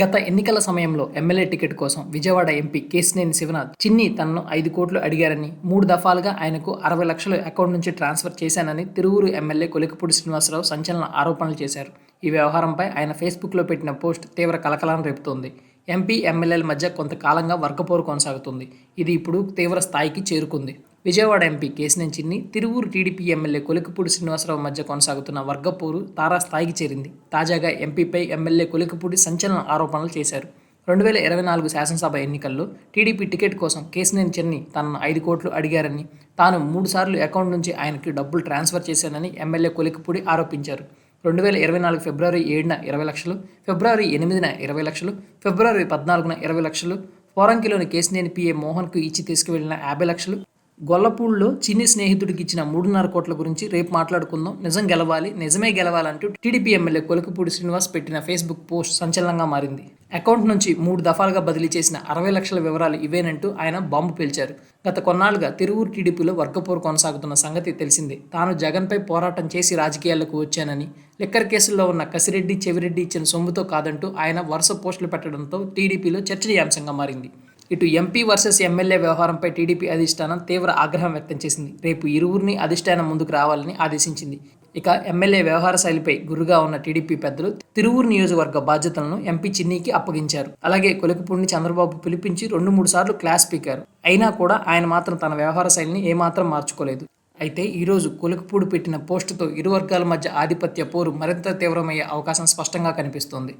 గత ఎన్నికల సమయంలో ఎమ్మెల్యే టికెట్ కోసం విజయవాడ ఎంపీ కేసినేని శివనాథ్ చిన్ని తనను ఐదు కోట్లు అడిగారని మూడు దఫాలుగా ఆయనకు అరవై లక్షలు అకౌంట్ నుంచి ట్రాన్స్ఫర్ చేశానని తిరువురు ఎమ్మెల్యే కొలికపూడి శ్రీనివాసరావు సంచలన ఆరోపణలు చేశారు. ఈ వ్యవహారంపై ఆయన ఫేస్బుక్లో పెట్టిన పోస్ట్ తీవ్ర కలకలం రేపుతోంది. ఎంపీ ఎమ్మెల్యేల మధ్య కొంతకాలంగా వర్గపోరు కొనసాగుతుంది. ఇది ఇప్పుడు తీవ్ర స్థాయికి చేరుకుంది. Vijayawada MP Kesineni Chinni Tiruvuru TDP MLA Kolikapudi Srinivasarao మధ్య కొనసాగుతున్న వర్గపోరు తారాస్థాయికి చేరింది. తాజాగా ఎంపీపై ఎమ్మెల్యే కొలికపూడి సంచలన ఆరోపణలు చేశారు. రెండు వేల ఇరవై నాలుగు శాసనసభ ఎన్నికల్లో టీడీపీ టికెట్ కోసం కేసినేని చెన్ని తనను ఐదు కోట్లు అడిగారని తాను మూడుసార్లు అకౌంట్ నుంచి ఆయనకి డబ్బులు ట్రాన్స్ఫర్ చేశానని ఎమ్మెల్యే కొలికపూడి ఆరోపించారు. రెండు వేల ఇరవై నాలుగు ఫిబ్రవరి ఏడున ఇరవై లక్షలు ఫిబ్రవరి ఎనిమిదిన ఇరవై లక్షలు ఫిబ్రవరి పద్నాలుగున ఇరవై లక్షలు పోరంకిలోని కేసినేని పిఏ మోహన్కు ఇచ్చి తీసుకువెళ్ళిన యాభై లక్షలు గొల్లపూడిలో చిన్ని స్నేహితుడికి ఇచ్చిన మూడున్నర కోట్ల గురించి రేపు మాట్లాడుకుందాం. నిజం గెలవాలి నిజమే గెలవాలంటూ టీడీపీ ఎమ్మెల్యే కొలకపూడి శ్రీనివాస్ పెట్టిన ఫేస్బుక్ పోస్ట్ సంచలనంగా మారింది. అకౌంట్ నుంచి మూడు దఫాలుగా బదిలీ చేసిన అరవై లక్షల వివరాలు ఇవేనంటూ ఆయన బాంబు పేల్చారు. గత కొన్నాళ్ళుగా తిరువూరు టీడీపీలో వర్గపోరు కొనసాగుతున్న సంగతి తెలిసిందే. తాను జగన్పై పోరాటం చేసి రాజకీయాలకు వచ్చానని లిక్కర్ కేసుల్లో ఉన్న కసిరెడ్డి చెవిరెడ్డి ఇచ్చిన సొమ్ముతో కాదంటూ ఆయన వరుస పోస్టులు పెట్టడంతో టీడీపీలో చర్చనీయాంశంగా మారింది. ఇటు ఎంపీ వర్సెస్ ఎమ్మెల్యే వ్యవహారంపై టీడీపీ అధిష్టానం తీవ్ర ఆగ్రహం వ్యక్తం చేసింది. రేపు ఇరువురిని అధిష్టానం ముందుకు రావాలని ఆదేశించింది. ఇక ఎమ్మెల్యే వ్యవహార శైలిపై గురుగా ఉన్న టీడీపీ పెద్దలు తిరువూరు నియోజకవర్గ బాధ్యతలను ఎంపీ చిన్నీకి అప్పగించారు. అలాగే కొలికపూడిని చంద్రబాబు పిలిపించి రెండు మూడు సార్లు క్లాస్ పీకారు. అయినా కూడా ఆయన మాత్రం తన వ్యవహార శైలిని ఏమాత్రం మార్చుకోలేదు. అయితే ఈరోజు కొలికపూడి పెట్టిన పోస్టుతో ఇరు వర్గాల మధ్య ఆధిపత్య పోరు మరింత తీవ్రమయ్యే అవకాశం స్పష్టంగా కనిపిస్తోంది.